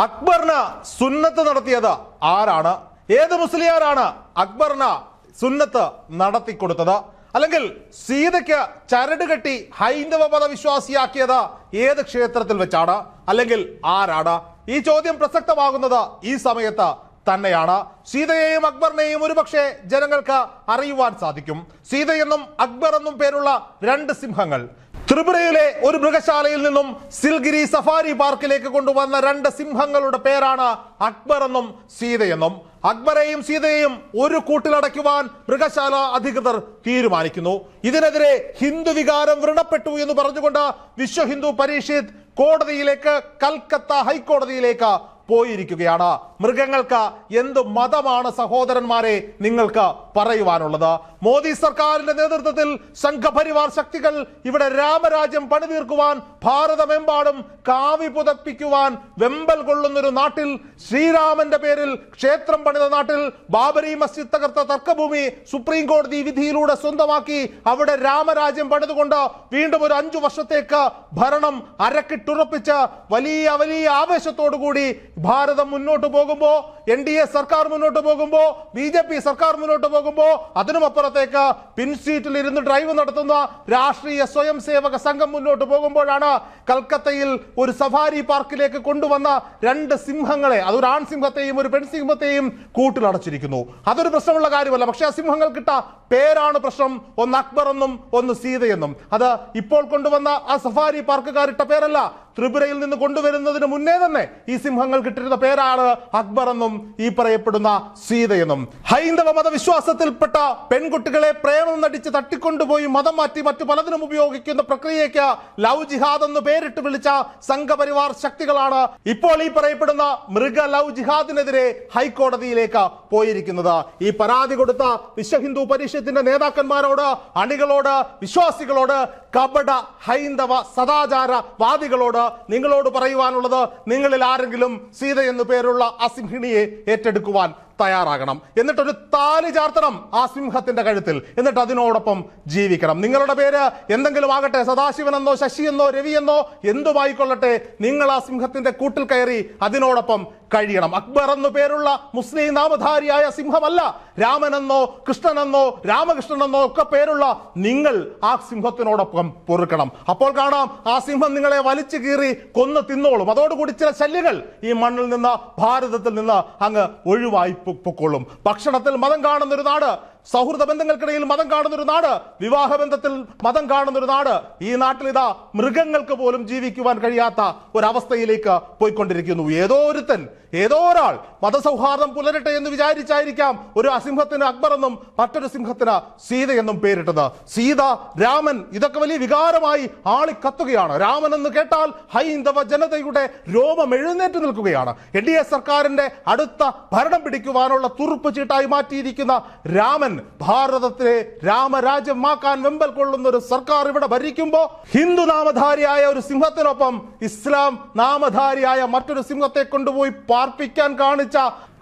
അക്ബറിന് സുന്നത്ത് നടത്തിയത് ആരാണ്? ഏത് മുസ്ലിയാരാണ് അക്ബറിന് സുന്നത്ത് നടത്തിക്കൊടുത്തത്? അല്ലെങ്കിൽ സീതയ്ക്ക് ചരട് കെട്ടി ഹൈന്ദവ മതവിശ്വാസിയാക്കിയത് ഏത് ക്ഷേത്രത്തിൽ വെച്ചാണ്? അല്ലെങ്കിൽ ആരാണ്? ഈ ചോദ്യം പ്രസക്തമാകുന്നത് ഈ സമയത്ത് തന്നെയാണ്. സീതയെയും അക്ബറിനെയും ഒരുപക്ഷെ ജനങ്ങൾക്ക് അറിയുവാൻ സാധിക്കും. സീതയെന്നും അക്ബർ എന്നും പേരുള്ള രണ്ട് സിംഹങ്ങൾ. ത്രിപുരയിലെ ഒരു മൃഗശാലയിൽ നിന്നും സിൽഗിരി സഫാരി പാർക്കിലേക്ക് കൊണ്ടുവന്ന രണ്ട് സിംഹങ്ങളുടെ പേരാണ് അക്ബർ എന്നും സീതയെന്നും. അക്ബറെയും സീതയെയും ഒരു കൂട്ടിലടയ്ക്കുവാൻ മൃഗശാല അധികൃതർ തീരുമാനിക്കുന്നു. ഇതിനെതിരെ ഹിന്ദു വികാരം വൃണപ്പെട്ടു എന്ന് പറഞ്ഞുകൊണ്ട് വിശ്വ ഹിന്ദു പരിഷത്ത് കോടതിയിലേക്ക് കൽക്കത്ത ഹൈക്കോടതിയിലേക്ക് പോയിരിക്കുകയാണ്. മൃഗങ്ങൾക്ക് എന്ത് മതമാണ് സഹോദരന്മാരെ നിങ്ങൾക്ക് പറയുവാനുള്ളത്? മോദി സർക്കാരിന്റെ നേതൃത്വത്തിൽ സംഘപരിവാർ ശക്തികൾ ഇവിടെ രാമരാജ്യം പണിതീർക്കുവാൻ ഭാരതമെമ്പാടും കാവി പുതപ്പിക്കുവാൻ വെമ്പൽ കൊള്ളുന്നൊരു നാട്ടിൽ ശ്രീരാമന്റെ പേരിൽ ക്ഷേത്രം പണിത നാട്ടിൽ ബാബരി മസ്ജിദ് തകർത്ത തർക്കഭൂമി സുപ്രീം കോടതി വിധിയിലൂടെ സ്വന്തമാക്കി അവിടെ രാമരാജ്യം പണിതുകൊണ്ട് വീണ്ടും ഒരു അഞ്ചു വർഷത്തേക്ക് ഭരണം അരക്കിട്ടുറപ്പിച്ച് വലിയ വലിയ ആവേശത്തോടു കൂടി ഭാരതം മുന്നോട്ട് പോകുമ്പോ എൻ ഡി എ സർക്കാർ മുന്നോട്ട് പോകുമ്പോ ബി ജെ പി സർക്കാർ മുന്നോട്ട് പോകുമ്പോ അതിനുമപ്പുറത്തേക്ക് പിൻസീറ്റിൽ ഇരുന്ന് ഡ്രൈവ് നടത്തുന്ന രാഷ്ട്രീയ സ്വയം സേവക സംഘം മുന്നോട്ട് പോകുമ്പോഴാണ് കൽക്കത്തയിൽ ഒരു സഫാരി പാർക്കിലേക്ക് കൊണ്ടുവന്ന രണ്ട് സിംഹങ്ങളെ അതൊരു ആൺ സിംഹത്തെയും ഒരു പെൺസിംഹത്തെയും കൂട്ടിലടച്ചിരിക്കുന്നു അതൊരു പ്രശ്നമുള്ള കാര്യമല്ല. പക്ഷെ ആ സിംഹങ്ങൾ കിട്ട പേരാണ് പ്രശ്നം. ഒന്ന് അക്ബർ എന്നും ഒന്ന് സീതയെന്നും. അത് ഇപ്പോൾ കൊണ്ടുവന്ന ആ സഫാരി പാർക്കുകാരിട്ട പേരല്ല. ത്രിപുരയിൽ നിന്ന് കൊണ്ടുവരുന്നതിന് മുന്നേ തന്നെ ഈ സിംഹങ്ങൾ കിട്ടിരുന്ന പേരാണ് അക്ബർ എന്നും ഈ പറയപ്പെടുന്ന സീതയെന്നും. ഹൈന്ദവ മതവിശ്വാസത്തിൽപ്പെട്ട പെൺകുട്ടികളെ പ്രേമം നടിച്ച് തട്ടിക്കൊണ്ടുപോയി മതം മാറ്റി മറ്റു പലതിനും ഉപയോഗിക്കുന്ന പ്രക്രിയയ്ക്ക് ലവ് ജിഹാദ് എന്ന് പേരിട്ട് വിളിച്ച സംഘപരിവാർ ശക്തികളാണ് ഇപ്പോൾ ഈ പറയപ്പെടുന്ന മൃഗ ലവ് ജിഹാദിനെതിരെ ഹൈക്കോടതിയിലേക്ക് പോയിരിക്കുന്നത്. ഈ പരാതി കൊടുത്ത വിശ്വഹിന്ദു പരിഷത്തിന്റെ നേതാക്കന്മാരോട് അണികളോട് വിശ്വാസികളോട് കപട ഹൈന്ദവ സദാചാര വാദികളോട് നിങ്ങളോട് പറയുവാനുള്ളത് നിങ്ങളിൽ ആരെങ്കിലും സീത എന്നു പേരുള്ള അസിംഹിണിയെ ഏറ്റെടുക്കുവാൻ തയ്യാറാകണം. എന്നിട്ടൊരു താലി ചാർത്തണം ആ സിംഹത്തിന്റെ കഴുത്തിൽ. എന്നിട്ട് അതിനോടൊപ്പം ജീവിക്കണം. നിങ്ങളുടെ പേര് എന്തെങ്കിലും ആകട്ടെ? സദാശിവൻ എന്നോ ശശി എന്നോ ശശിയെന്നോ രവിയെന്നോ എന്തുമായിക്കൊള്ളട്ടെ നിങ്ങൾ ആ സിംഹത്തിന്റെ കൂട്ടിൽ കയറി അതിനോടൊപ്പം കഴിയണം. അക്ബർ എന്നു പേരുള്ള മുസ്ലിം നാമധാരിയായ സിംഹമല്ല. രാമനെന്നോ കൃഷ്ണനെന്നോ രാമകൃഷ്ണനെന്നോ ഒക്കെ പേരുള്ള നിങ്ങൾ ആ സിംഹത്തിനോടൊപ്പം പൊറുക്കണം. അപ്പോൾ കാണാം ആ സിംഹം നിങ്ങളെ വലിച്ചു കീറി കൊന്നു തിന്നോളും. അതോടുകൂടി ചില ശല്യങ്ങൾ ഈ മണ്ണിൽ നിന്ന് ഭാരതത്തിൽ നിന്ന് അങ്ങ് ഒഴിവായി പൊക്കോളും. ഭക്ഷണത്തിൽ മതം കാണുന്ന ഒരു നാട്. സൗഹൃദ ബന്ധങ്ങൾക്കിടയിൽ മതം കാണുന്ന ഒരു നാട് വിവാഹ ബന്ധത്തിൽ മതം കാണുന്ന ഒരു നാട് ഈ നാട്ടിൽ ഇതാ മൃഗങ്ങൾക്ക് പോലും ജീവിക്കുവാൻ കഴിയാത്ത ഒരവസ്ഥയിലേക്ക് പോയിക്കൊണ്ടിരിക്കുന്നു. ഏതോ ഒരുത്തൻ ഏതോ ഒരാൾ മതസൗഹാർദ്ദം പുലരട്ടെ എന്ന് വിചാരിച്ചായിരിക്കാം ഒരു അസിംഹത്തിന് അക്ബർ എന്നും മറ്റൊരു സിംഹത്തിന് സീത എന്നും പേരിട്ടത്. സീത രാമൻ ഇതൊക്കെ വലിയ വികാരമായി ആളിക്കത്തുകയാണ്. രാമൻ എന്ന് കേട്ടാൽ ഹൈന്ദവ ജനതയുടെ രോമം എഴുന്നേറ്റ് നിൽക്കുകയാണ്. എൻ ഡി എ സർക്കാരിന്റെ അടുത്ത ഭരണം പിടിക്കുവാനുള്ള തുറുപ്പ് ചീട്ടായി മാറ്റിയിരിക്കുന്ന രാമൻ ഭാരതത്തിലെ രാമരാജ്യമാക്കാൻ വെമ്പൽ കൊള്ളുന്ന ഒരു സർക്കാർ ഇവിടെ ഭരിക്കുമ്പോൾ ഹിന്ദു നാമധാരിയായ ഒരു സിംഹത്തിനൊപ്പം ഇസ്ലാം നാമധാരിയായ മറ്റൊരു സിംഹത്തെ കൊണ്ടുപോയി പാർപ്പിക്കാൻ കാണിച്ച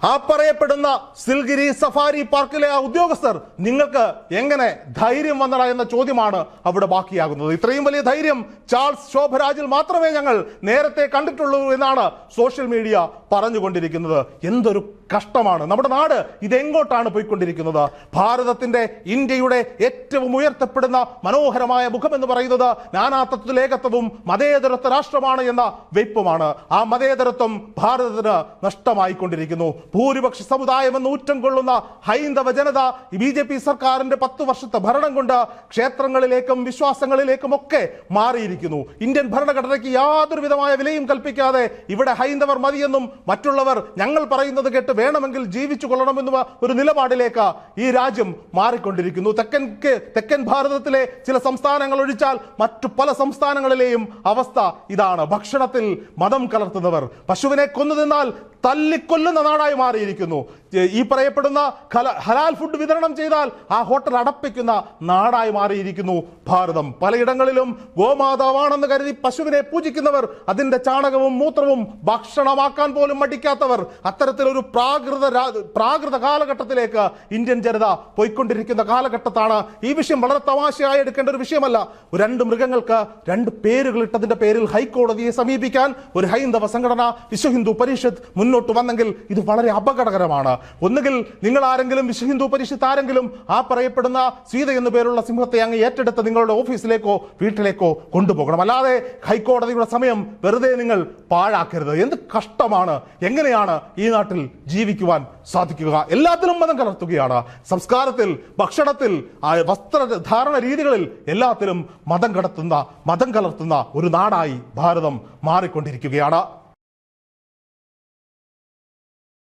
ആ പറയപ്പെടുന്ന സിൽഗിരി സഫാരി പാർക്കിലെ ആ ഉദ്യോഗസ്ഥർ നിങ്ങൾക്ക് എങ്ങനെ ധൈര്യം വന്നട എന്ന ചോദ്യമാണ് അവിടെ ബാക്കിയാകുന്നത്. ഇത്രയും വലിയ ധൈര്യം ചാൾസ് ശോഭരാജിൽ മാത്രമേ ഞങ്ങൾ നേരത്തെ കണ്ടിട്ടുള്ളൂ എന്നാണ് സോഷ്യൽ മീഡിയ പറഞ്ഞുകൊണ്ടിരിക്കുന്നത്. എന്തൊരു കഷ്ടമാണ്. നമ്മുടെ നാട് ഇതെങ്ങോട്ടാണ് പോയിക്കൊണ്ടിരിക്കുന്നത്? ഭാരതത്തിന്റെ ഇന്ത്യയുടെ ഏറ്റവും ഉയർത്തപ്പെടുന്ന മനോഹരമായ മുഖം എന്ന് പറയുന്നത് നാനാത്വത്തിൽ ഏകത്വവും മതേതരത്വ രാഷ്ട്രമാണ് എന്ന വെയ്പ്പുമാണ്. ആ മതേതരത്വം ഭാരതത്തിന് നഷ്ടമായിക്കൊണ്ടിരിക്കുന്നു. ഭൂരിപക്ഷ സമുദായം എന്ന് ഊറ്റം കൊള്ളുന്ന ഹൈന്ദവ ജനത ബി ജെ പി സർക്കാരിന്റെ പത്ത് വർഷത്തെ ഭരണം കൊണ്ട് ക്ഷേത്രങ്ങളിലേക്കും വിശ്വാസങ്ങളിലേക്കും ഒക്കെ മാറിയിരിക്കുന്നു. ഇന്ത്യൻ ഭരണഘടനയ്ക്ക് യാതൊരു വിധമായ വിലയും കൽപ്പിക്കാതെ ഇവിടെ ഹൈന്ദവർ മതിയെന്നും മറ്റുള്ളവർ ഞങ്ങൾ പറയുന്നത് കേട്ട് വേണമെങ്കിൽ ജീവിച്ചു കൊള്ളണമെന്നും ഒരു നിലപാടിലേക്ക് ഈ രാജ്യം മാറിക്കൊണ്ടിരിക്കുന്നു. തെക്കൻ തെക്കൻ ഭാരതത്തിലെ ചില സംസ്ഥാനങ്ങൾ ഒഴിച്ചാൽ മറ്റു പല സംസ്ഥാനങ്ങളിലെയും അവസ്ഥ ഇതാണ്. ഭക്ഷണത്തിൽ മതം കലർത്തുന്നവർ. പശുവിനെ കൊന്നു തിന്നാൽ തല്ലിക്കൊല്ലുന്ന നാടായി മാറിയിരിക്കുന്നു. ഈ പറയപ്പെടുന്ന ഹല- ഹലാൽ ഫുഡ് വിതരണം ചെയ്താൽ ആ ഹോട്ടൽ അടപ്പിക്കുന്ന നാടായി മാറിയിരിക്കുന്നു ഭാരതം. പലയിടങ്ങളിലും ഗോമാതാവാണെന്ന് കരുതി പശുവിനെ പൂജിക്കുന്നവർ അതിന്റെ ചാണകവും മൂത്രവും ഭക്ഷണമാക്കാൻ പോലും മടിക്കാത്തവർ അത്തരത്തിലൊരു പ്രാകൃത പ്രാകൃത കാലഘട്ടത്തിലേക്ക് ഇന്ത്യൻ ജനത പോയിക്കൊണ്ടിരിക്കുന്ന കാലഘട്ടത്താണ് ഈ വിഷയം വളരെ തമാശയായി എടുക്കേണ്ട ഒരു വിഷയമല്ല. രണ്ട് മൃഗങ്ങൾക്ക് രണ്ട് പേരുകൾ ഇട്ടതിന്റെ പേരിൽ ഹൈക്കോടതിയെ സമീപിക്കാൻ ഒരു ഹൈന്ദവ സംഘടന വിശ്വ ഹിന്ദു പരിഷത്ത് മുന്നോട്ട് വന്നെങ്കിൽ ഇത് വളരെ അപകടകരമാണ്. ഒന്നുകിൽ നിങ്ങൾ ആരെങ്കിലും വിശ്വ ഹിന്ദു പരിഷത്ത് ആരെങ്കിലും ആ പറയപ്പെടുന്ന സീത എന്നു പേരുള്ള സിംഹത്തെ അങ്ങ് ഏറ്റെടുത്ത് നിങ്ങളുടെ ഓഫീസിലേക്കോ വീട്ടിലേക്കോ കൊണ്ടുപോകണം. അല്ലാതെ ഹൈക്കോടതിയുടെ സമയം വെറുതെ നിങ്ങൾ പാഴാക്കരുത്. എന്ത് കഷ്ടമാണ്. എങ്ങനെയാണ് ഈ നാട്ടിൽ ജീവിക്കുവാൻ സാധിക്കുക? എല്ലാത്തിലും മതം കലർത്തുകയാണ്. സംസ്കാരത്തിൽ ഭക്ഷണത്തിൽ വസ്ത്രധാരണ രീതികളിൽ എല്ലാത്തിലും മതം കടത്തുന്ന മതം കലർത്തുന്ന ഒരു നാടായി ഭാരതം മാറിക്കൊണ്ടിരിക്കുകയാണ്.